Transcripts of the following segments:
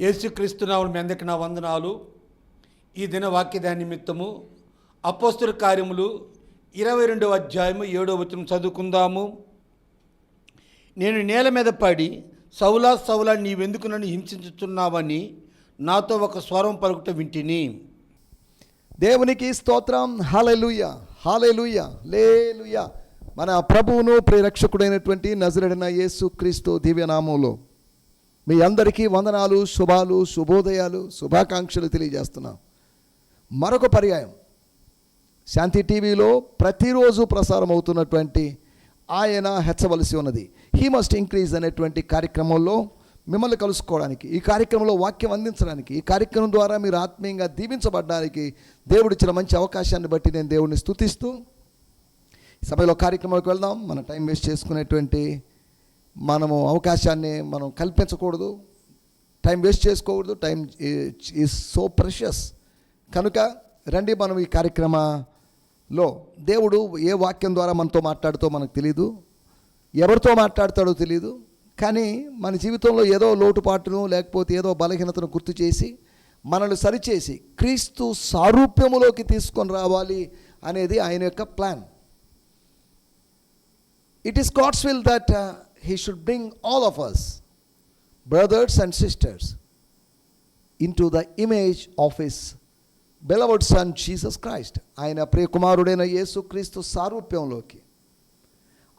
యేసుక్రీస్తునావులు మీ అందరికి నా వందనాలు. ఈ దిన వాక్యదా నిమిత్తము అపోస్తుల కార్యములు ఇరవై రెండవ అధ్యాయము ఏడవ వచనం చదువుకుందాము. నేను నేల మీద పడి సౌలా సౌలా నీవెందుకు నన్ను హింసించుతున్నావని నాతో ఒక స్వరం పలుకుట వింటిని. దేవునికి స్తోత్రం. హాలెలుయ హాలెలుయ లేలుయ మన ప్రభువును ప్రేరక్షకుడైనటువంటి నజరడిన యేసు క్రీస్తు దివ్యనామంలో మీ అందరికీ వందనాలు శుభాలు శుభోదయాలు శుభాకాంక్షలు తెలియజేస్తున్నాం. మరొక పర్యాయం. శాంతి టీవీలో ప్రతిరోజు ప్రసారం అవుతున్నటువంటి ఆయన హెచ్చవలసి ఉన్నది. హీ మస్ట్ ఇంక్రీజ్ అనేటువంటి కార్యక్రమంలో మిమ్మల్ని కలుసుకోవడానికి ఈ కార్యక్రమంలో వాక్యం అందించడానికి ఈ కార్యక్రమం ద్వారా మీరు ఆత్మీయంగా దీవించబడడానికి దేవుడిచ్చిన మంచి అవకాశాన్ని బట్టి నేను దేవుడిని స్తుతిస్తూ సభలో కార్యక్రమాలకు వెళ్దాం. మన టైం వేస్ట్ చేసుకునేటువంటి మనము అవకాశాన్ని మనం కల్పించకూడదు. టైం వేస్ట్ చేసుకోకూడదు. టైం ఈజ్ సో ప్రెషస్ కనుక రండి మనం ఈ కార్యక్రమంలో దేవుడు ఏ వాక్యం ద్వారా మనతో మాట్లాడుతో మనకు తెలియదు ఎవరితో మాట్లాడతాడో తెలియదు కానీ మన జీవితంలో ఏదో లోటుపాటును లేకపోతే ఏదో బలహీనతను గుర్తు చేసి మనల్ని సరిచేసి క్రీస్తు సారూప్యములోకి తీసుకొని రావాలి అనేది ఆయన యొక్క plan. It is God's will that He should bring all of us, brothers and sisters, into the image of His beloved Son Jesus Christ ఆయన ప్రియకుమారుడైన యేసుక్రీస్తు సారూప్యంలోకి.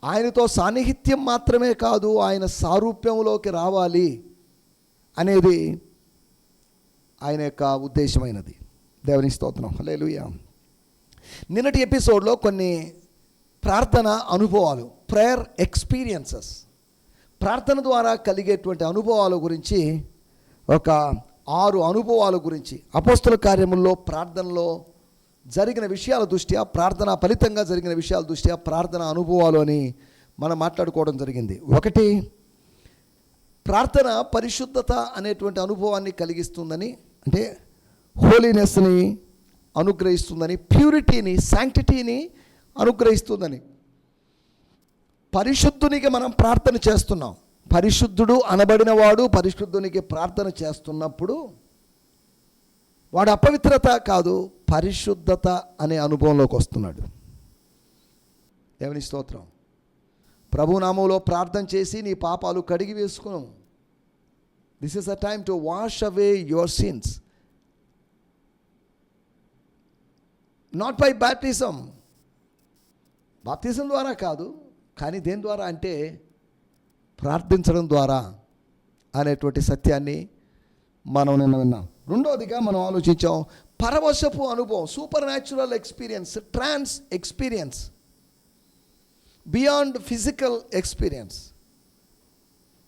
ఆయనతో సాన్నిహిత్యం మాత్రమే కాదు ఆయన సారూప్యంలోకి రావాలి అనేది ఆయన యొక్క ఉద్దేశమైనది. దేవుని స్తోత్రం. లేలుయా నిన్నటి ఎపిసోడ్లో కొన్ని ప్రార్థన అనుభవాలు ప్రేయర్ ఎక్స్పీరియన్సెస్ ప్రార్థన ద్వారా కలిగేటువంటి అనుభవాల గురించి ఒక ఆరు అనుభవాల గురించి అపోస్తుల కార్యముల్లో ప్రార్థనలో జరిగిన విషయాల దృష్ట్యా ప్రార్థన ఫలితంగా జరిగిన విషయాల దృష్ట్యా ప్రార్థన అనుభవాలు అని మనం మాట్లాడుకోవడం జరిగింది. ఒకటి ప్రార్థన పరిశుద్ధత అనేటువంటి అనుభవాన్ని కలిగిస్తుందని అంటే హోలీనెస్ని అనుగ్రహిస్తుందని ప్యూరిటీని శాంక్టిటీని అనుగ్రహిస్తుందని పరిశుద్ధునికి మనం ప్రార్థన చేస్తున్నాం. పరిశుద్ధుడు అనబడినవాడు పరిశుద్ధునికి ప్రార్థన చేస్తున్నప్పుడు వాడు అపవిత్రత కాదు పరిశుద్ధత అనే అనుభవంలోకి వస్తున్నాడు. దేవుని స్తోత్రం. ప్రభునామంలో ప్రార్థన చేసి నీ పాపాలు కడిగి వేసుకును. This is a time to wash away your sins not by baptism బాప్తిజం ద్వారా కాదు కానీ దేని ద్వారా అంటే ప్రార్థించడం ద్వారా అనేటువంటి సత్యాన్ని మనం నిన్న విన్నాం. రెండవదిగా మనం ఆలోచించాం పరవశపు అనుభవం supernatural experience trance experience beyond physical experience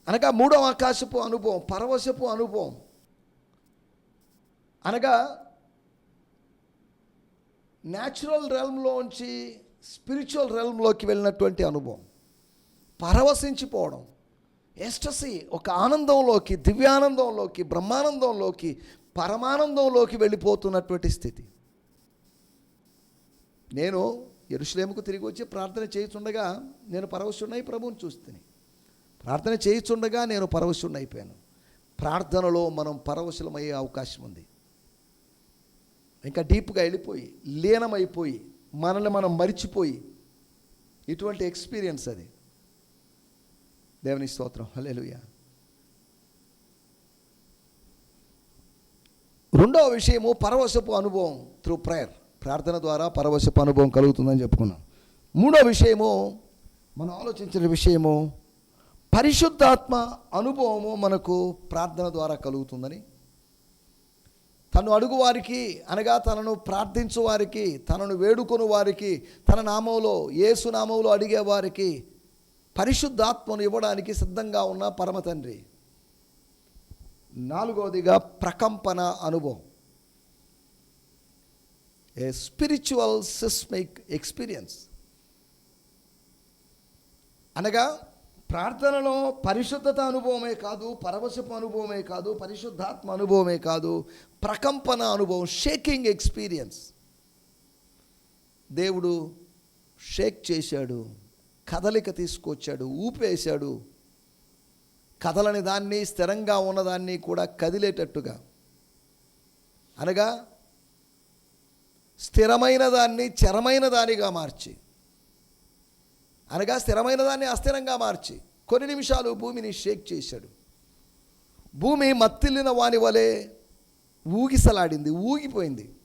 అనగా మూడవ ఆకాశపు అనుభవం పరవశపు అనుభవం. అనగా న్యాచురల్ రెల్మ్లోంచి స్పిరిచువల్ రెల్మ్లోకి వెళ్ళినటువంటి అనుభవం. పరవశించిపోవడం. ఎస్టసి ఒక ఆనందంలోకి దివ్యానందంలోకి బ్రహ్మానందంలోకి పరమానందంలోకి వెళ్ళిపోతున్నటువంటి స్థితి. నేను ఎరుశ్లేముకు తిరిగి వచ్చి ప్రార్థన చేయుచుండగా నేను పరవశున్నై ప్రభువుని చూస్తుంది ప్రార్థన చేయుచుండగా నేను పరవశున్నైపోయాను ప్రార్థనలో మనం పరవశులమయ్యే అవకాశం ఉంది ఇంకా డీప్గా వెళ్ళిపోయి లీనమైపోయి మనల్ని మనం మరిచిపోయి ఇటువంటి ఎక్స్పీరియన్స్ అది. దేవుని స్తోత్రం. హలేలుయ రెండవ విషయము పరవశపు అనుభవం త్రూ ప్రేయర్ ప్రార్థన ద్వారా పరవశపు అనుభవం కలుగుతుందని చెప్పుకున్నాం. మూడో విషయము మనం ఆలోచించిన విషయము పరిశుద్ధాత్మ అనుభవము మనకు ప్రార్థన ద్వారా కలుగుతుందని తను అడుగు వారికి అనగా తనను ప్రార్థించు వారికి తనను వేడుకొను వారికి తన నామంలో యేసు నామంలో అడిగే వారికి పరిశుద్ధాత్మను ఇవ్వడానికి సిద్ధంగా ఉన్న పరమ తండ్రి. నాలుగవదిగా ప్రకంపన అనుభవం. ఏ స్పిరిచువల్ సిస్మిక్ ఎక్స్పీరియన్స్ అనగా ప్రార్థనలో పరిశుద్ధత అనుభవమే కాదు పరవశపు అనుభవమే కాదు పరిశుద్ధాత్మ అనుభవమే కాదు ప్రకంపన అనుభవం షేకింగ్ ఎక్స్పీరియన్స్ దేవుడు షేక్ చేశాడు కదలిక తీసుకొచ్చాడు ఊపేశాడు. కదలని దాన్ని స్థిరంగా ఉన్నదాన్ని కూడా కదిలేటట్టుగా. అనగా స్థిరమైన దాన్ని చరమైన దానిగా మార్చి. అనగా స్థిరమైన దాన్ని అస్థిరంగా మార్చి కొన్ని నిమిషాలు భూమిని షేక్ చేశాడు. భూమి మత్తిల్లిన వాని వలె ఊగిసలాడింది ఊగిపోయింది.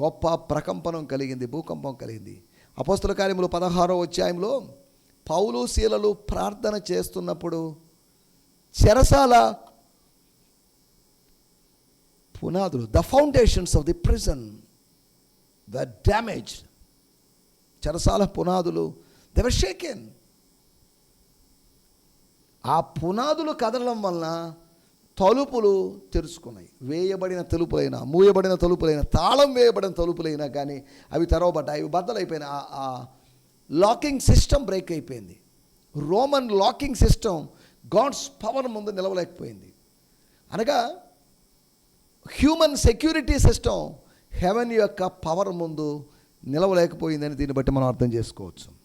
గొప్ప ప్రకంపనం కలిగింది భూకంపం కలిగింది. అపస్తుల కార్యములు పదహారో అధ్యాయంలో పౌలు శీలలు ప్రార్థన చేస్తున్నప్పుడు చెరసాల పునాదులు the foundations of the prison the damage చెరసాల పునాదులు దెవర్ షేకెన్ ఆ పునాదులు కదలడం వలన తలుపులు తెరుచుకున్నాయి. వేయబడిన తలుపులైనా మూయబడిన తలుపులైనా తాళం వేయబడిన తలుపులైనా కానీ అవి తెరవబడ్డాయి అవి బద్దలైపోయిన ఆ లాకింగ్ సిస్టమ్ బ్రేక్ అయిపోయింది. Roman locking system God's power ముందు నిలవలేకపోయింది. అనగా హ్యూమన్ సెక్యూరిటీ సిస్టమ్ హెవెన్ యొక్క పవర్ ముందు నిలవలేకపోయిందని దీన్ని బట్టి మనం అర్థం చేసుకోవచ్చు.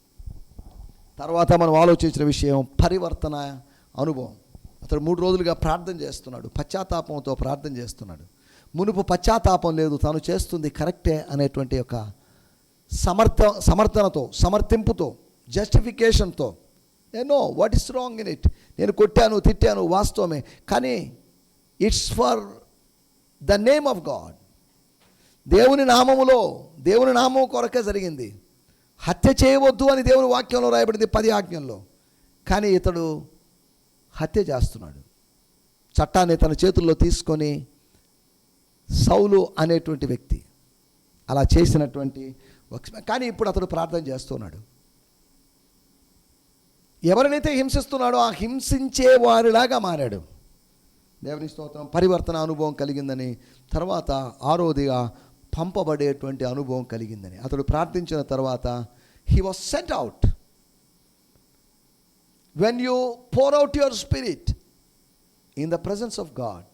తర్వాత మనం ఆలోచించిన విషయం పరివర్తన అనుభవం. అతడు మూడు రోజులుగా ప్రార్థన చేస్తున్నాడు. పశ్చాత్తాపంతో ప్రార్థన చేస్తున్నాడు. మునుపు పశ్చాత్తాపం లేదు తాను చేస్తుంది కరెక్టే అనేటువంటి ఒక సమర్థ సమర్థనతో సమర్థింపుతో జస్టిఫికేషన్తో నేను what is wrong in it? నేను కొట్టాను తిట్టాను వాస్తవమే. కానీ it's for the name of God. దేవుని నామములో దేవుని నామం కొరకే జరిగింది. హత్య చేయవద్దు అని దేవుని వాక్యంలో రాయబడింది పది ఆజ్ఞల్లో. కానీ ఇతడు హత్య చేస్తున్నాడు. చట్టాన్ని తన చేతుల్లో తీసుకొని సౌలు అనేటువంటి వ్యక్తి అలా చేసినటువంటి కానీ ఇప్పుడు అతడు ప్రార్థన చేస్తున్నాడు. ఎవరినైతే హింసిస్తున్నాడో ఆ హింసించే వారిలాగా మారాడు. దేవుని స్తోత్రం పరివర్తన అనుభవం కలిగిందని తర్వాత ఆరోదిగా పంపబడేటువంటి అనుభవం కలిగిందని. అతడు ప్రార్థించిన తర్వాత he was set out when you pour out your spirit in the presence of God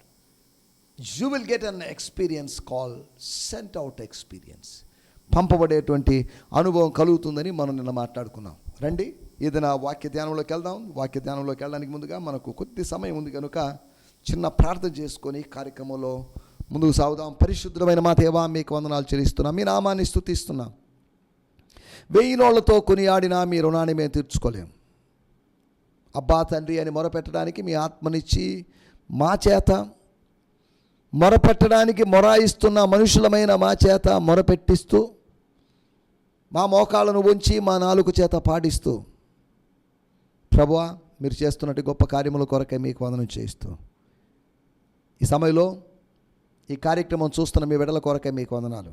you will get an experience call sent out experience పంపబడేటువంటి అనుభవం కలుగుతుందని మనం నిన్న మాట్లాడుకున్నాం. రండి ఏదైనా వాక్య ధ్యానంలోకి వెళ్దాం. వాక్య ధ్యానంలోకి వెళ్ళడానికి ముందుగా మనకు కొద్ది సమయం ఉంది కనుక చిన్న ప్రార్థన చేసుకొని కార్యక్రమంలో ముందుకు సాగుదాం. పరిశుద్ధమైన మా దేవా మీకు వందనాలు చెల్లిస్తున్నాం. మీ నామాన్ని స్థుతిస్తున్నాం వెయ్యి నోళ్ళతో కొనియాడినా మీ రుణాన్ని మేము తీర్చుకోలేం. అబ్బా తండ్రి అని మొరపెట్టడానికి మీ ఆత్మనిచ్చి మా చేత మొరపెట్టడానికి మొరాయిస్తున్న మనుషులమైన మా చేత మొరపెట్టిస్తూ మా మోకాళ్ళను ఉంచి మా నాలుగు చేత పాటిస్తూ ప్రభువా మీరు చేస్తున్నట్టు గొప్ప కార్యముల కొరకే మీకు వందనం చేయిస్తూ. ఈ సమయంలో ఈ కార్యక్రమం చూస్తున్న మీ విడల కొరకే మీకు వందనాలు.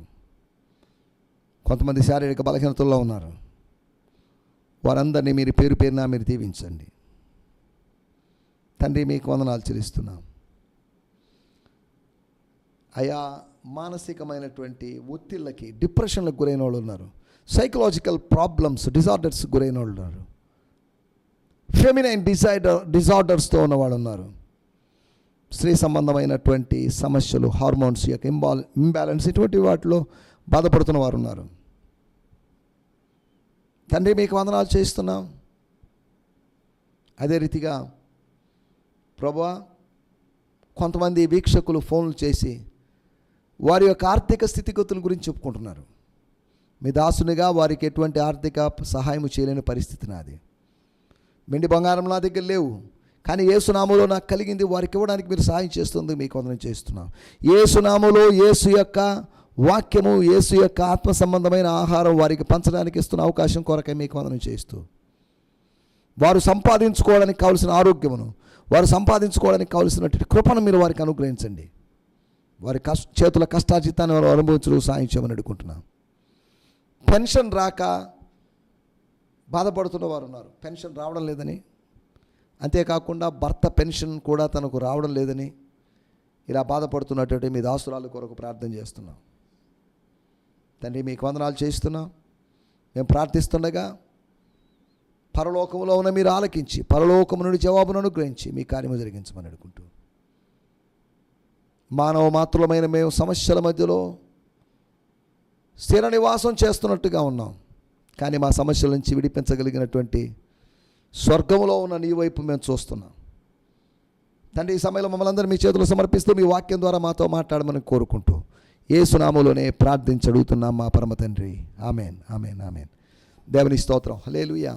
కొంతమంది శారీరక బలహీనతల్లో ఉన్నారు. వారందరినీ మీరు పేరు పేరున మీరు దీవించండి. తండ్రి మీకు వందనాలు చెల్లిస్తున్నాం. అయా మానసికమైనటువంటి ఒత్తిళ్ళకి డిప్రెషన్లకు గురైన వాళ్ళు ఉన్నారు. సైకలాజికల్ ప్రాబ్లమ్స్ డిజార్డర్స్ గురైన వాళ్ళు ఉన్నారు ఫెమినైన్ డిజైడర్ డిజార్డర్స్తో ఉన్నవాళ్ళు ఉన్నారు. స్త్రీ సంబంధమైనటువంటి సమస్యలు హార్మోన్స్ యొక్క ఇంబాల్ ఇంబ్యాలెన్స్ ఇటువంటి వాటిలో బాధపడుతున్న వారు ఉన్నారు తండ్రి మీకు వందనాలు చేస్తున్నాం అదే రీతిగా ప్రభా కొంతమంది వీక్షకులు ఫోన్లు చేసి వారి యొక్క ఆర్థిక స్థితిగతుల గురించి చెప్పుకుంటున్నారు. మీ దాసునిగా వారికి ఎటువంటి ఆర్థిక సహాయం చేయలేని పరిస్థితి నాది. వెండి బంగారం నా దగ్గర లేవు. కానీ ఏసునామలో నాకు కలిగింది వారికి ఇవ్వడానికి మీరు సహాయం చేస్తుంది మీకు వందనం చేస్తున్నాం. ఏసునామలో యేసు యొక్క వాక్యము యేసు యొక్క ఆత్మ సంబంధమైన ఆహారం వారికి పంచడానికి ఇస్తున్న అవకాశం కొరకై మీకు వందనం చేస్తూ వారు సంపాదించుకోవడానికి కావలసిన ఆరోగ్యమును వారు సంపాదించుకోవడానికి కావలసినటువంటి కృపను మీరు వారికి అనుగ్రహించండి. వారి కష్ట చేతుల కష్టాజితాన్ని వారు అనుభవించడం సాయం చేయమని అడుగుకుంటున్నాం. పెన్షన్ రాక బాధపడుతున్న వారు ఉన్నారు. పెన్షన్ రావడం లేదని అంతేకాకుండా భర్త పెన్షన్ కూడా తనకు రావడం లేదని ఇలా బాధపడుతున్నటువంటి మీ దాసురాల కొరకు ప్రార్థన చేస్తున్నాం. తండ్రి మీకు వందనాలు చేస్తున్నాం మేము ప్రార్థిస్తుండగా పరలోకంలో ఉన్న మీరు ఆలకించి పరలోకము నుండి జవాబును అనుగ్రహించి మీ కార్యము జరిగించమని అడుగుంటూ మానవ మాత్రులమైన మేము సమస్యల మధ్యలో స్థిర నివాసం చేస్తున్నట్టుగా ఉన్నాం. కానీ మా సమస్యల నుంచి విడిపించగలిగినటువంటి స్వర్గంలో ఉన్న నీ వైపు మేము చూస్తున్నాం. తండ్రి ఈ సమయంలో మమ్మల్ని అందరూ మీ చేతులు సమర్పిస్తూ మీ వాక్యం ద్వారా మాతో మాట్లాడమని కోరుకుంటూ ఏ సునామలోనే ప్రార్థించి అడుగుతున్నాం మా పరమ తండ్రి. Amen amen amen. దేవుని స్తోత్రం. హలేలుయా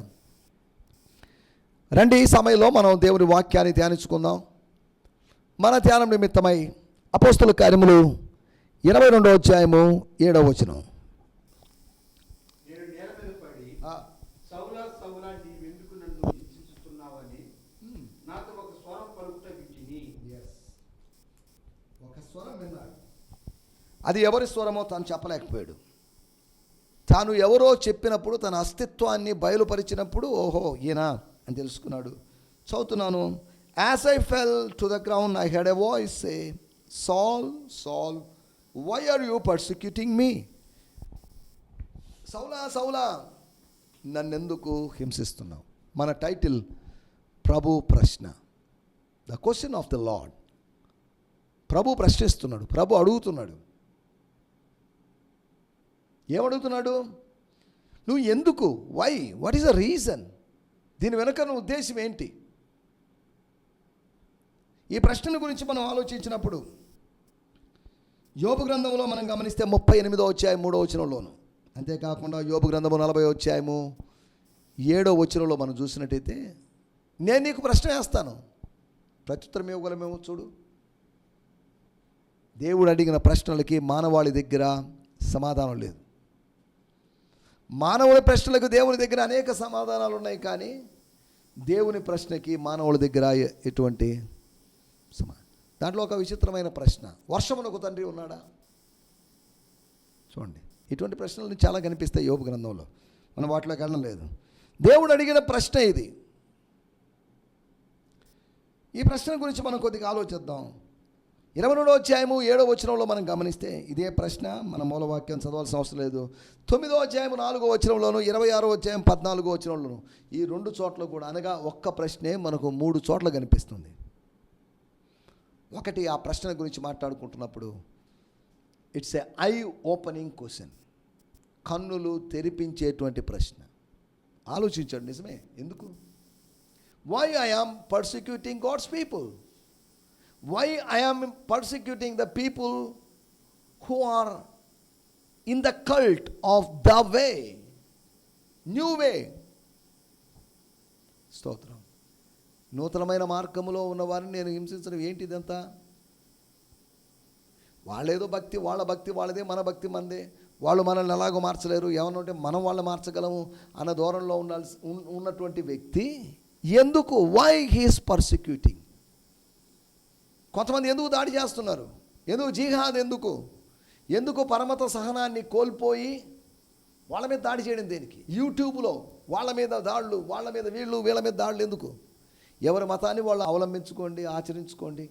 రండి ఈ సమయంలో మనం దేవుని వాక్యాన్ని ధ్యానించుకుందాం. మన ధ్యానం నిమిత్తమై అపోస్తుల కార్యములు ఇరవై రెండో అధ్యాయము ఏడవ వచనం నేను నేల మీద పడి సౌలా సౌలా నీవెందుకు నన్ను హింసించుతున్నావని నాతో ఒక స్వరం పలుకుట వింటిని ఒక స్వరం విన్నాడు అది ఎవరి స్వరమో తాను చెప్పలేకపోయాడు. తాను ఎవరో చెప్పినప్పుడు తన అస్తిత్వాన్ని బయలుపరిచినప్పుడు ఓహో ఈయన అని తెలుసుకున్నాడు. చదువుతున్నాను. As I fell to the ground I heard a voice a Saul Saul why are you persecuting me సౌలా సౌలా నన్నెందుకు హింసిస్తున్నావు? మన టైటిల్ ప్రభు ప్రశ్న. The question of the Lord ప్రభు ప్రశ్నిస్తున్నాడు. ప్రభు అడుగుతున్నాడు. ఏమడుగుతున్నాడు? నువ్వు ఎందుకు? Why what is the reason దీని వెనుక నువ్వు ఉద్దేశం ఏంటి? ఈ ప్రశ్నల గురించి మనం ఆలోచించినప్పుడు యోపు గ్రంథంలో మనం గమనిస్తే ముప్పై ఎనిమిదో అధ్యాయం మూడో వచనంలోను. అంతేకాకుండా యోపు గ్రంథము నలభై అధ్యాయము ఏడో వచనంలో మనం చూసినట్టయితే నేను నీకు ప్రశ్న వేస్తాను. ప్రత్యుత్తరం ఇవ్వగలమేమో చూడు. దేవుడు అడిగిన ప్రశ్నలకి మానవాళి దగ్గర సమాధానం లేదు. మానవుడి ప్రశ్నలకు దేవుని దగ్గర అనేక సమాధానాలు ఉన్నాయి కానీ దేవుని ప్రశ్నకి మానవుడి దగ్గర ఎటువంటి సమా దాంట్లో ఒక విచిత్రమైన ప్రశ్న. వర్షమునకు తండ్రి ఉన్నాడా? చూడండి. ఇటువంటి ప్రశ్నలు చాలా కనిపిస్తాయి యోగ గ్రంథంలో. మనం వాటిలో కనడం లేదు. దేవుడు అడిగిన ప్రశ్న ఇది. ఈ ప్రశ్న గురించి మనం కొద్దిగా ఆలోచిద్దాం. ఇరవై రెండో అధ్యాయము ఏడో వచనంలో మనం గమనిస్తే ఇదే ప్రశ్న మన మూలవాక్యం చదవాల్సిన అవసరం లేదు. తొమ్మిదో అధ్యాయము నాలుగో వచనంలోను ఇరవై ఆరో అధ్యాయం పద్నాలుగో వచనంలోను ఈ రెండు చోట్ల కూడా అనగా ఒక్క ప్రశ్నే మనకు మూడు చోట్ల కనిపిస్తుంది. ఒకటి ఆ ప్రశ్న గురించి మాట్లాడుకుంటున్నప్పుడు it's a eye opening question. కన్నులు తెరిపించేటువంటి ప్రశ్న. ఆలోచించండి నిజమే. ఎందుకు? Why I am persecuting God's people why I persecuting the people who are in the cult of the way new way స్తోత్రం. నూతనమైన మార్గములో ఉన్న వారిని నేను హింసించడం ఏంటి ఇదంతా వాళ్ళేదో భక్తి వాళ్ళ భక్తి వాళ్ళదే మన భక్తి మనదే వాళ్ళు మనల్ని ఎలాగో మార్చలేరు. ఏమన్నా ఉంటే మనం వాళ్ళని మార్చగలము అన్న దూరంలో ఉండాల్సి ఉన్- ఉన్నటువంటి వ్యక్తి ఎందుకు? వై హీస్ పర్సిక్యూటింగ్ కొంతమంది ఎందుకు దాడి చేస్తున్నారు? ఎందుకు జీహాద్ ఎందుకు? ఎందుకు పరమత సహనాన్ని కోల్పోయి వాళ్ళ మీద దాడి చేయడం దేనికి? యూట్యూబ్లో వాళ్ళ మీద దాడులు వాళ్ళ మీద వీళ్ళు వీళ్ళ మీద దాడులు ఎందుకు? ఎవరి మతాన్ని వాళ్ళు అవలంబించుకోండి ఆచరించుకోండి.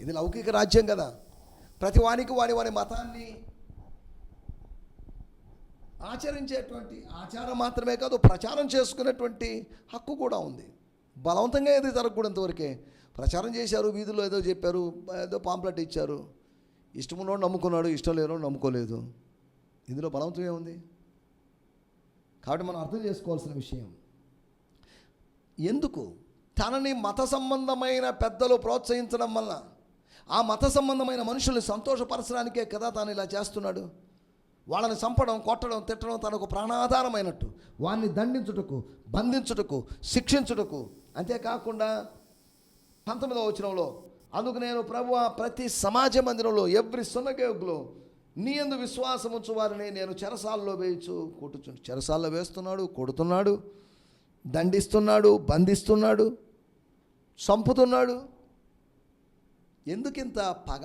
ఇది లౌకిక రాజ్యం కదా. ప్రతి వానికి వాడి వాడి మతాన్ని ఆచరించేటువంటి ఆచారం మాత్రమే కాదు ప్రచారం చేసుకునేటువంటి హక్కు కూడా ఉంది. బలవంతంగా ఏది వరకే ప్రచారం చేశారు వీధుల్లో ఏదో చెప్పారు ఏదో పాంప్లెట్ ఇచ్చారు. ఇష్టమున్నోడు నమ్ముకున్నాడు ఇష్టం లేనోడు నమ్ముకోలేదు. ఇందులో బలవంతం ఏముంది? కాబట్టి మనం అర్థం చేసుకోవాల్సిన విషయం. ఎందుకు? తనని మత సంబంధమైన పెద్దలు ప్రోత్సహించడం వల్ల ఆ మత సంబంధమైన మనుషుల్ని సంతోషపరచడానికే కదా తాను ఇలా చేస్తున్నాడు? వాళ్ళని చంపడం కొట్టడం తిట్టడం తనకు ప్రాణాధారమైనట్టు. వారిని దండించుటకు బంధించుటకు శిక్షించుటకు. అంతేకాకుండా పంతొమ్మిదవ వచనంలో అందుకు నేను ప్రభు ప్రతి సమాజ మందిరంలో ఎవ్రీ సున్నగేగులో నీ ఎందు విశ్వాసం ఉంచు వారిని నేను చెరసాలలో వేయచ్చు కొట్టుచు చెరసాలలో వేస్తున్నాడు కొడుతున్నాడు దండిస్తున్నాడు బంధిస్తున్నాడు చంపుతున్నాడు. ఎందుకింత పగ?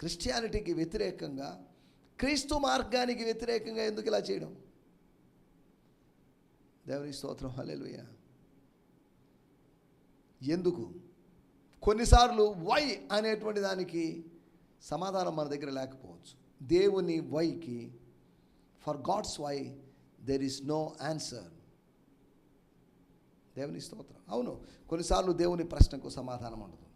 క్రిస్టియానిటీకి వ్యతిరేకంగా క్రీస్తు మార్గానికి వ్యతిరేకంగా ఎందుకు ఇలా చేయడం? దేవుని స్తోత్రం. హల్లెలూయ. ఎందుకు? కొన్నిసార్లు వై అనేటువంటి దానికి సమాధానం మన దగ్గర లేకపోవచ్చు. దేవుని వైకి for God's why there is no answer దేవుని స్తోత్రం. అవును కొన్నిసార్లు దేవుని ప్రశ్నకు సమాధానం ఉండదు.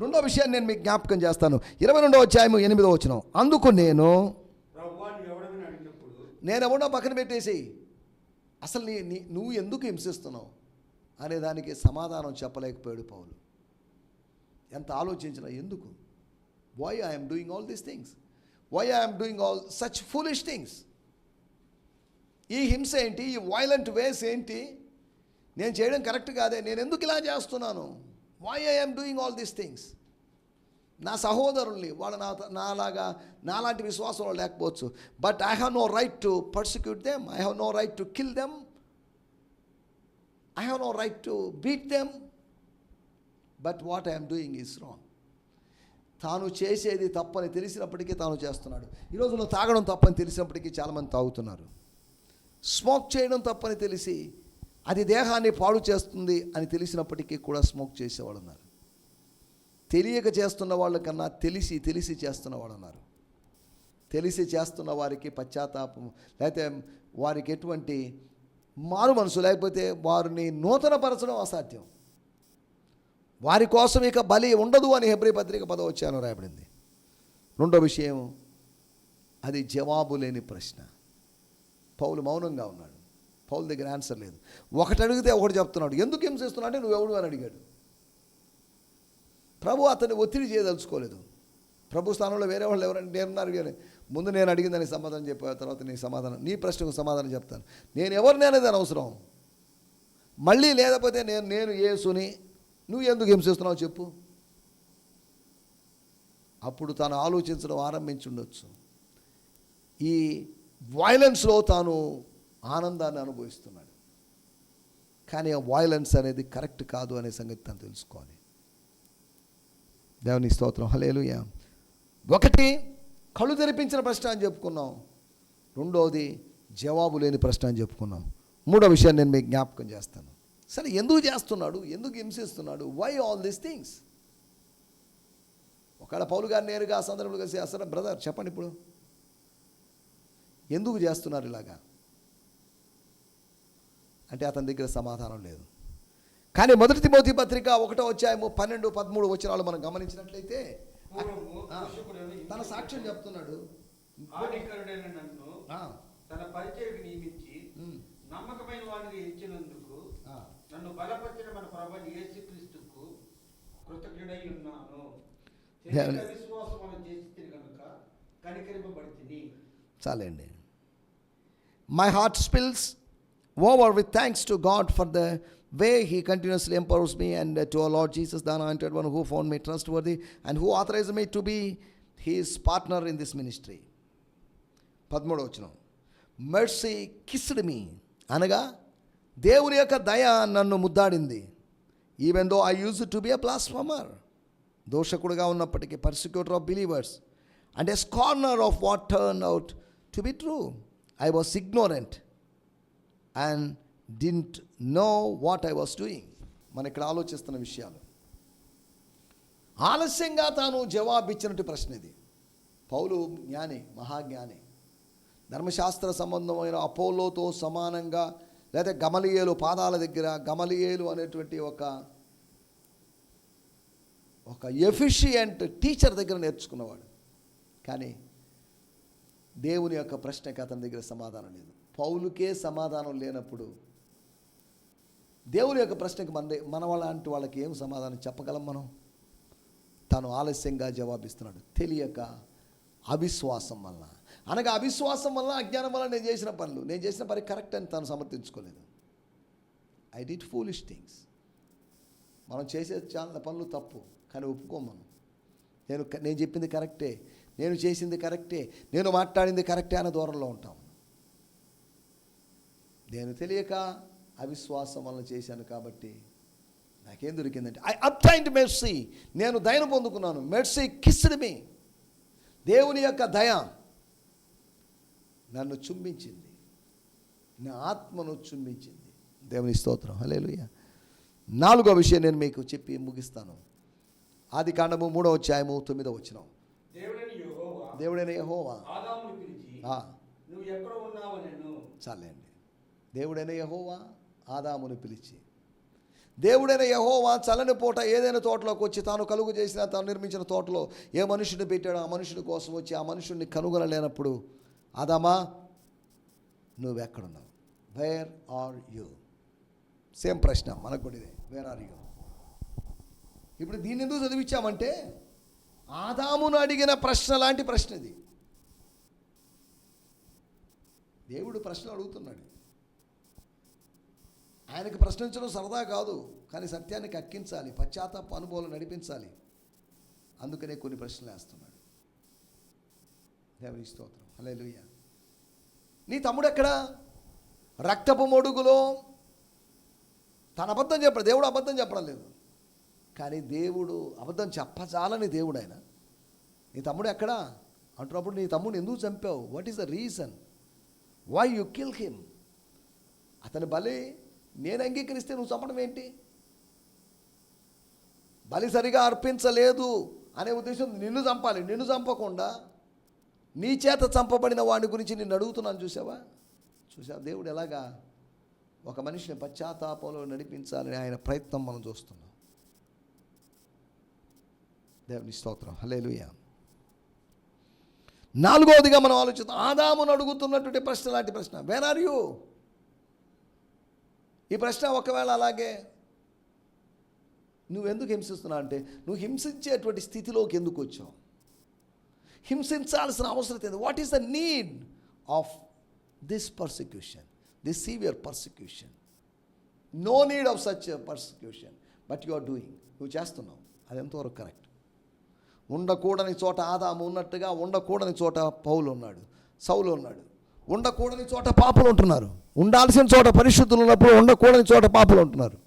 రెండో విషయాన్ని నేను మీకు జ్ఞాపకం చేస్తాను. ఇరవై రెండో అధ్యాయము ఎనిమిదో వచ్చిన అందుకు నేను నేను ఎవడో పక్కన పెట్టేసి అసలు నీ నువ్వు ఎందుకు హింసిస్తున్నావు? అనే దానికి సమాధానం చెప్పలేకపోయాడు పౌలు. ఎంత ఆలోచించినా ఎందుకు? Why I'm doing all these things why I'm doing all such foolish things ఈ హింస ఏంటి? ఈ వైలెంట్ వేస్ ఏంటి? నేను చేయడం కరెక్ట్ కాదే? నేను ఎందుకు ఇలా చేస్తున్నాను? Why I'm doing all these things నా సహోదరుల్ని వాళ్ళు నా నాలాగా నాలాంటి విశ్వాసంలో లేకపోవచ్చు. But I have no right to persecute them I have no right to kill them I have no right to beat them but what I'm doing is wrong తాను చేసేది తప్పని తెలిసినప్పటికీ తాను చేస్తున్నాడు. ఈ రోజుల్లో తాగడం తప్పని తెలిసినప్పటికీ చాలామంది తాగుతున్నారు. స్మోక్ చేయడం తప్పని తెలిసి అది దేహాన్ని పాడు చేస్తుంది అని తెలిసినప్పటికీ కూడా స్మోక్ చేసేవాళ్ళు ఉన్నారు తెలియక చేస్తున్న వాళ్ళకన్నా తెలిసి తెలిసి చేస్తున్న వాళ్ళు ఉన్నారు తెలిసి చేస్తున్న వారికి పశ్చాత్తాపం లేకపోతే వారికి ఎటువంటి మారు మనసు లేకపోతే వారిని నూతనపరచడం అసాధ్యం. వారి కోసం ఇక బలి ఉండదు అని హెబ్రి పత్రిక పదవచ్చాను రాయబడింది. రెండో విషయం అది జవాబు లేని ప్రశ్న. పౌలు మౌనంగా ఉన్నాడు. పౌల దగ్గర ఆన్సర్ లేదు. ఒకటి అడిగితే ఒకటి చెప్తున్నాడు. ఎందుకు హింసిస్తున్నావు అంటే నువ్వెవడు అని అడిగాడు. ప్రభు అతన్ని ఒత్తిడి చేయదలుచుకోలేదు. ప్రభు స్థానంలో వేరే వాళ్ళు ఎవరైనా నేనున్నారు కానీ ముందు నేను అడిగిందని సమాధానం చెప్పిన తర్వాత నీ సమాధానం. నీ ప్రశ్నకు సమాధానం చెప్తాను. నేను ఎవరిని అనేది అనవసరం మళ్ళీ లేకపోతే నేను నేను ఏసుని నువ్వు ఎందుకు హింసిస్తున్నావు చెప్పు. అప్పుడు తాను ఆలోచించడం ఆరంభించుండొచ్చు ఈ వైలెన్స్లో తాను ఆనందాన్ని అనుభవిస్తున్నాడు. కానీ ఆ వైలెన్స్ అనేది కరెక్ట్ కాదు అనే సంగతి తను తెలుసుకోవాలి. దేవుని స్తోత్రం. హలేలుయా ఒకటి కళ్ళు తెరిపించిన ప్రశ్న అని చెప్పుకున్నాం. రెండవది జవాబు లేని ప్రశ్న అని చెప్పుకున్నాం. మూడో విషయాన్ని నేను మీకు జ్ఞాపకం చేస్తాను. సరే ఎందుకు చేస్తున్నాడు? ఎందుకు హింసిస్తున్నాడు? వై ఆల్ దీస్ థింగ్స్ ఒకవేళ పౌలు గారు నేరుగా ఆ సందర్భంలో కలిసి అసలు బ్రదర్ చెప్పండి ఇప్పుడు. ఎందుకు చేస్తున్నారు ఇలాగా? అంటే అతని దగ్గర సమాధానం లేదు. కానీ మొదటి మోతి పత్రిక ఒకటో వచ్చాయము పన్నెండు పదమూడు వచనాలు మనం గమనించినట్లయితే తన సాక్ష్యం చెప్తున్నాడు. నన్ను తన పరిచయకు నియమించి నమ్మకమైన వాడిని ఇచ్చినందుకు. నన్ను బలపరిచిన మన ప్రభు యేసుక్రీస్తుకు కృతజ్ఞుడై ఉన్నాను. విశ్వాసం మనం చేసి కనుక కనికరింపబడి తిని చాలండి. My heart spills over with thanks to God for the way he continuously empowers me and to our Lord Jesus the anointed one who found me trustworthy and who authorized me to be his partner in this ministry పదమూడవ వచ్చిన mercy kissed me అనగా దేవుని యొక్క దయ నన్ను ముద్దాడింది. Even though I used to be a blasphemer దోషకుడుగా ఉన్నప్పటికీ persecutor of believers and a scorner of what turned out to be true I was ignorant and didn't know what I was doing మన ఇక్కడ ఆలోచిస్తున్న విషయాలు. ఆలస్యంగా తాను జవాబిచ్చినట్టు ప్రశ్న ఇది. పౌలు జ్ఞాని మహాజ్ఞాని. ధర్మశాస్త్ర సంబంధమైన అపోలోతో సమానంగా లేదా గమలియేలు పాదాల దగ్గర గమలియేలు అనేటువంటి ఒక ఒక ఎఫిషియంట్ టీచర్ దగ్గర నేర్చుకున్నవాడు. కానీ దేవుని యొక్క ప్రశ్నకి అతని దగ్గర సమాధానం లేదు. పౌలుకే సమాధానం లేనప్పుడు దేవుని యొక్క ప్రశ్నకి మన మన లాంటి వాళ్ళకి ఏం సమాధానం చెప్పగలం మనం? తను ఆలస్యంగా జవాబిస్తున్నాడు. తెలియక అవిశ్వాసం వల్ల అనగా అవిశ్వాసం వల్ల అజ్ఞానం వల్ల నేను చేసిన పనులు. నేను చేసిన పని కరెక్ట్ అని తాను సమర్థించుకోలేదు. ఐ డిడ్ ఫూలిష్ థింగ్స్ మనం చేసే చాలా పనులు తప్పు కానీ ఒప్పుకోం మనం. నేను నేను చెప్పింది కరెక్టే. నేను చేసింది కరెక్టే. నేను మాట్లాడింది కరెక్టే అనే దూరంలో ఉంటాం. నేను తెలియక అవిశ్వాసం వల్ల చేశాను కాబట్టి నాకేం దొరికిందంటే ఐ అప్టైండ్ మెర్సీ నేను దయను పొందుకున్నాను. మెర్సీ కిస్డ్ మీ దేవుని యొక్క దయ నన్ను చుంబించింది. నా ఆత్మను చుంబించింది. దేవుని స్తోత్రం. హలేలుయ నాలుగో విషయం నేను మీకు చెప్పి ముగిస్తాను. ఆది కాండము మూడో అధ్యాయము తొమ్మిదో వచ్చినాం దేవుడని యెహోవా చాలండి. దేవుడైన యహోవా ఆదామును పిలిచి దేవుడైన యహోవా చల్లని పూట ఏదైనా తోటలోకి వచ్చి తాను కలుగు చేసిన తాను నిర్మించిన తోటలో ఏ మనుషుని పెట్టాడో ఆ మనుషుని కోసం వచ్చి ఆ మనుషుని కనుగొనలేనప్పుడు ఆదామా నువ్వెక్కడున్నావు? వేర్ ఆర్ యూ సేమ్ ప్రశ్న మనకు కూడా ఇదే. వేర్ ఆర్ యూ ఇప్పుడు దీన్ని ఎందుకు చదివించామంటే ఆదామును అడిగిన ప్రశ్న లాంటి ప్రశ్న ఇది. దేవుడు ప్రశ్నలు అడుగుతున్నాడు. ఆయనకు ప్రశ్నించడం సరదా కాదు కానీ సత్యాన్ని కక్కించాలి పశ్చాత్తాప అనుభవాలు నడిపించాలి. అందుకనే కొన్ని ప్రశ్నలు వేస్తున్నాడు. దేవుని స్తోత్రం. హలే నీ తమ్ముడు ఎక్కడా? రక్తపు మొడుగులో. తన అబద్ధం చెప్పడు దేవుడు అబద్ధం చెప్పడం లేదు. కానీ దేవుడు అబద్ధం చెప్పజాలని దేవుడు ఆయన. నీ తమ్ముడు ఎక్కడా? అంటున్నప్పుడు నీ తమ్ముడు ఎందుకు చంపావు? What is the reason why you kill him అతని బలి నేను అంగీకరిస్తే నువ్వు చంపడం ఏంటి? బలి సరిగా అర్పించలేదు అనే ఉద్దేశం నిన్ను చంపాలి. నిన్ను చంపకుండా నీ చేత చంపబడిన వాడి గురించి నిన్ను అడుగుతున్నాను చూసావా చూసావా దేవుడు ఎలాగా ఒక మనిషిని పశ్చాత్తాపంలో నడిపించాలని ఆయన ప్రయత్నం మనం చూస్తున్నాం. దేవుని స్తోత్రం. హలేలుయ నాలుగవదిగా మనం ఆలోచిస్తాం ఆదామును అడుగుతున్నటువంటి ప్రశ్న లాంటి ప్రశ్న. వేర్ ఆర్ యూ ఈ ప్రశ్న ఒకవేళ అలాగే నువ్వు ఎందుకు హింసిస్తున్నావు అంటే నువ్వు హింసించేటువంటి స్థితిలోకి ఎందుకు వచ్చావు? హింసించాల్సిన అవసరం ఏంది? What is the need of this persecution this severe persecution no need of such persecution but you are doing నువ్వు చేస్తున్నావు. అది ఎంతవరకు కరెక్ట్ ఉండకూడని చోట ఆదాము ఉన్నట్టుగా ఉండకూడని చోట పౌలు ఉన్నాడు. సౌలు ఉన్నాడు. ఉండకూడని చోట పాపులు ఉంటున్నారు. ఉండాల్సిన చోట పరిశుద్ధులు ఉన్నప్పుడు ఉండకూడని చోట పాపులు ఉంటున్నారు.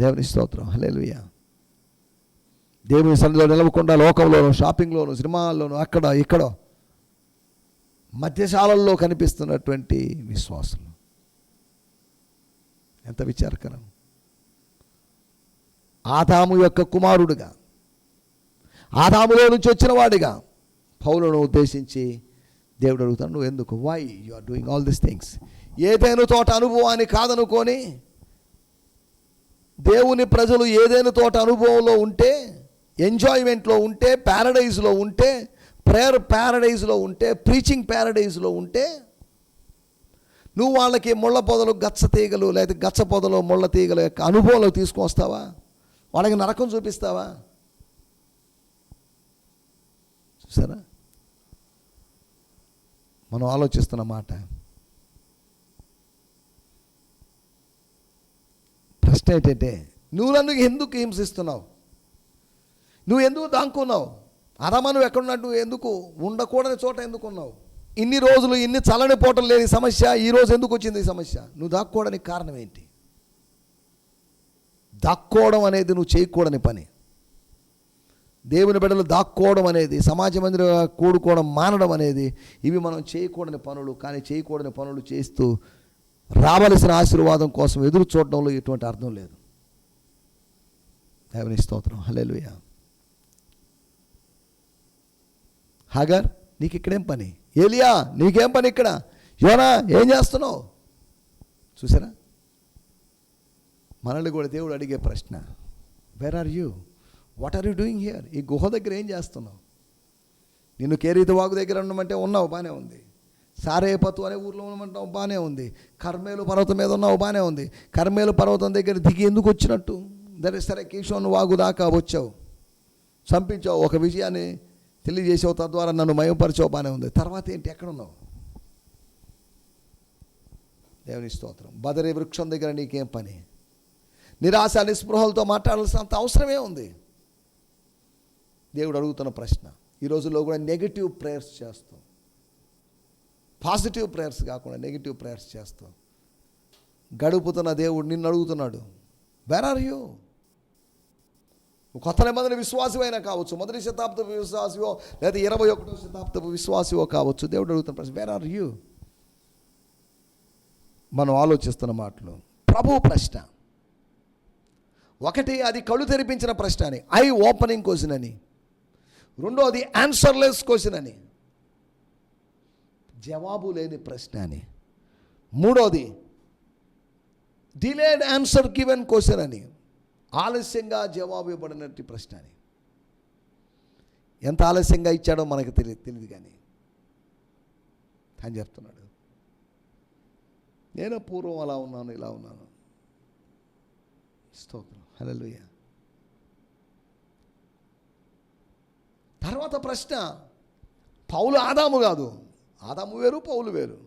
దేవుని స్తోత్రం. హల్లెలూయా. దేవుని సన్నిధిలో నిలవకుండా లోకంలోనూ షాపింగ్లోను సినిమాల్లోనూ అక్కడ ఇక్కడ మధ్యశాలల్లో కనిపిస్తున్నటువంటి విశ్వాసులు. ఎంత విచారకరం. ఆదాము యొక్క కుమారుడుగా ఆదాములో నుంచి వచ్చిన వాడిగా పౌలను ఉద్దేశించి దేవుడు అడుగుతాడు నువ్వు ఎందుకు? Why you are doing all this things ఏదైనా తోట అనుభవాన్ని కాదనుకొని దేవుని ప్రజలు ఏదైనా తోట అనుభవంలో ఉంటే ఎంజాయ్మెంట్లో ఉంటే ప్యారడైజ్లో ఉంటే ప్రేయర్ ప్యారడైజ్లో ఉంటే ప్రీచింగ్ ప్యారడైజ్లో ఉంటే నువ్వు వాళ్ళకి ముళ్ళ పొదలు గచ్చ తీగలు లేదా గచ్చ పొదలు ముళ్ళ తీగలు యొక్క అనుభవంలో తీసుకొస్తావా వాళ్ళకి నరకం చూపిస్తావా? చూసారా? మనం ఆలోచిస్తున్న మాట. ప్రశ్న ఏంటంటే నువ్వు నన్ను ఎందుకు హింసిస్తున్నావు? నువ్వు ఎందుకు దాక్కున్నావు అదమా నువ్వు ఎక్కడున్నట్టు ఎందుకు ఉండకూడని చోట ఎందుకున్నావు ఇన్ని రోజులు ఇన్ని చల్లని పోటలు లేని సమస్య ఈరోజు ఎందుకు వచ్చింది ఈ సమస్య? నువ్వు దాక్కోవడానికి కారణం ఏంటి? దాక్కోవడం అనేది నువ్వు చేయకూడని పని. దేవుని బిడ్డలు దాక్కోవడం అనేది సమాజ మందిర కూడుకోవడం మానడం అనేది ఇవి మనం చేయకూడని పనులు కానీ చేయకూడని పనులు చేస్తూ రావలసిన ఆశీర్వాదం కోసం ఎదురు చూడడంలో ఎటువంటి అర్థం లేదు. దేవుని స్తోత్రం. హలేలుయ హాగర్ నీకు ఇక్కడేం పని? ఏలియా నీకేం పని ఇక్కడ? యోనా ఏం చేస్తున్నావు? చూసారా? మనల్ని కూడా దేవుడు అడిగే ప్రశ్న where are you what are you doing here ఈ గుహ దగ్గర ఏం చేస్తున్నావు? నిన్ను కేరీత వాగు దగ్గర ఉండమంటే ఉన్నావు బాగానే ఉంది. సారేపతు అనే ఊర్లో ఉండమంటావు బాగానే ఉంది. కర్మేలు పర్వతం మీద ఉన్నావు బాగానే ఉంది. కర్మేలు పర్వతం దగ్గర దిగి ఎందుకు వచ్చినట్టు? దరే సరే కిషోన్ వాగు దాకా వచ్చావు. చంపించావు ఒక విజయాన్ని తెలియజేసావు తద్వారా నన్ను మయపరిచావు బాగానే ఉంది. తర్వాత ఏంటి? ఎక్కడున్నావు దేవుని స్తోత్రం. బదరి వృక్షం దగ్గర నీకేం పని? నిరాశ నిస్పృహలతో మాట్లాడాల్సినంత అవసరమే ఉంది. దేవుడు అడుగుతున్న ప్రశ్న. ఈ రోజుల్లో కూడా నెగిటివ్ ప్రేయర్స్ చేస్తాం. పాజిటివ్ ప్రేయర్స్ కాకుండా నెగిటివ్ ప్రేయర్స్ చేస్తాం. గడుపుతున్న దేవుడు నిన్ను అడుగుతున్నాడు వేర్ ఆర్ యూ కొత్త నిబంధన విశ్వాసమైనా కావచ్చు మొదటి శతాబ్దపు విశ్వాసివో లేదా ఇరవై ఒకటో శతాబ్దపు విశ్వాసివో కావచ్చు దేవుడు అడుగుతున్న ప్రశ్న వేర్ ఆర్ యూ మనం ఆలోచిస్తున్న మాటలు. ప్రభు ప్రశ్న. ఒకటి అది కళ్ళు తెరిపించిన ప్రశ్న అని ఐ ఓపెనింగ్ క్వశ్చన్ అని. రెండోది ఆన్సర్లెస్ క్వశ్చన్ అని. జవాబు లేని ప్రశ్న అని. మూడోది డిలేడ్ ఆన్సర్ గివెన్ క్వశ్చన్ అని. ఆలస్యంగా జవాబు ఇవ్వబడినట్టు ప్రశ్న అని. ఎంత ఆలస్యంగా ఇచ్చాడో మనకు తెలియదు తెలియదు కానీ. అని చెప్తున్నాడు. నేను పూర్వం అలా ఉన్నాను ఇలా ఉన్నాను. స్తోత్రం. హలో తర్వాత ప్రశ్న పౌలు ఆదాము కాదు. ఆదాము వేరు పౌలు వేరు.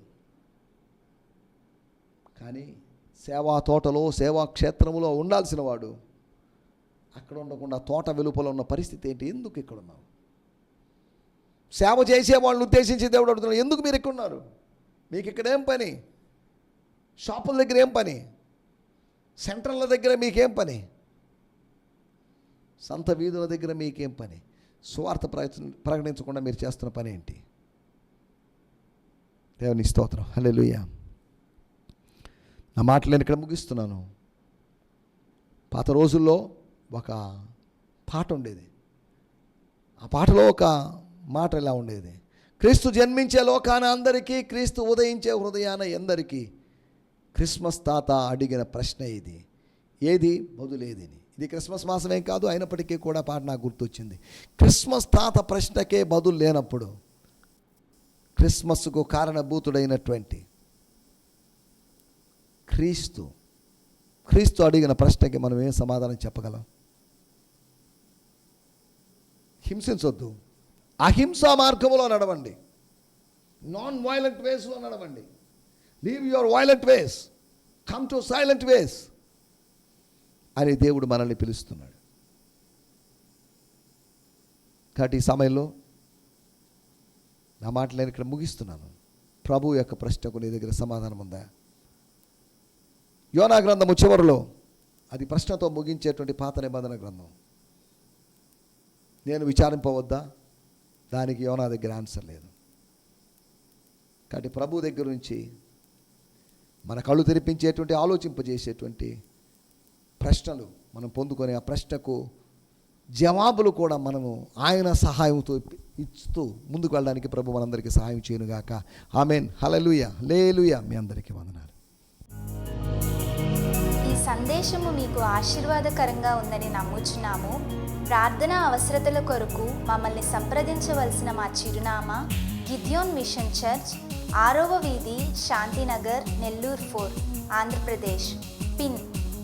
కానీ సేవా తోటలో సేవా క్షేత్రములో ఉండాల్సిన వాడు అక్కడ ఉండకుండా తోట వెలుపల ఉన్న పరిస్థితి ఏంటి? ఎందుకు ఇక్కడ ఉన్నావు? సేవ చేసే వాళ్ళని ఉద్దేశించి దేవుడు అడుగుతున్నాడు ఎందుకు మీరు ఇక్కడ ఉన్నారు? మీకు ఇక్కడ ఏం పని? షాపుల దగ్గర ఏం పని? సెంటర్ల దగ్గర మీకేం పని? సంత వీధుల దగ్గర మీకేం పని? స్వార్థ ప్రయత్నం ప్రకటించకుండా మీరు చేస్తున్న పని ఏంటి? దేవుని స్తోత్రం. లూయ నా మాటలు నేను ఇక్కడ ముగిస్తున్నాను. పాత రోజుల్లో ఒక పాట ఉండేది. ఆ పాటలో ఒక మాట ఇలా ఉండేది. క్రీస్తు జన్మించే లోకాన అందరికీ క్రీస్తు ఉదయించే హృదయాన ఎందరికీ క్రిస్మస్ తాత అడిగిన ప్రశ్న ఇది. ఏది? బదులేదిని. ఇది క్రిస్మస్ మాసమేం కాదు అయినప్పటికీ కూడా పాట నాకు గుర్తొచ్చింది. క్రిస్మస్ తాత ప్రశ్నకే బదులు లేనప్పుడు క్రిస్మస్కు కారణభూతుడైనటువంటి క్రీస్తు క్రీస్తు అడిగిన ప్రశ్నకి మనం ఏం సమాధానం చెప్పగలం? హింసించొద్దు. అహింసా మార్గంలో నడవండి. నాన్ వైలెంట్ వేస్లో నడవండి. Leave your violent ways. Come to silent ways. అని దేవుడు మనల్ని పిలుస్తున్నాడు. కాబట్టి ఈ సమయంలో నా మాటలు నేను ఇక్కడ ముగిస్తున్నాను. ప్రభు యొక్క ప్రశ్నకు నీ దగ్గర సమాధానం ఉందా? యోనా గ్రంథము చివరిలో అది ప్రశ్నతో ముగించేటువంటి పాత నిబంధన గ్రంథం. నేను విచారింపవద్దా? దానికి యోనా దగ్గర ఆన్సర్ లేదు. కాబట్టి ప్రభు దగ్గర నుంచి మన కళ్ళు తెరిపించేటువంటి ఆలోచింపజేసేటువంటి ప్రశ్నలు మనం పొందుకొని ఆ ప్రశ్నకు జవాబులు కూడా మనము ఆయన సహాయంతో ఇస్తూ ముందుకు వెళ్ళడానికి ప్రభు మనందరికీ సహాయం చేయనుగాక. ఆమెన్. హలలుయ లేలుయ. మీ అందరికీ వందనాలు. ఈ సందేశము మీకు ఆశీర్వాదకరంగా ఉందని నమ్ముచున్నాము. ప్రార్థన అవసరతల కొరకు మమ్మల్ని సంప్రదించవలసిన మా చిరునామా గిద్యోన్ మిషన్ చర్చ్ ఆరవ వీధి శాంతినగర్ నెల్లూరు ఫోర్ ఆంధ్రప్రదేశ్. పిన్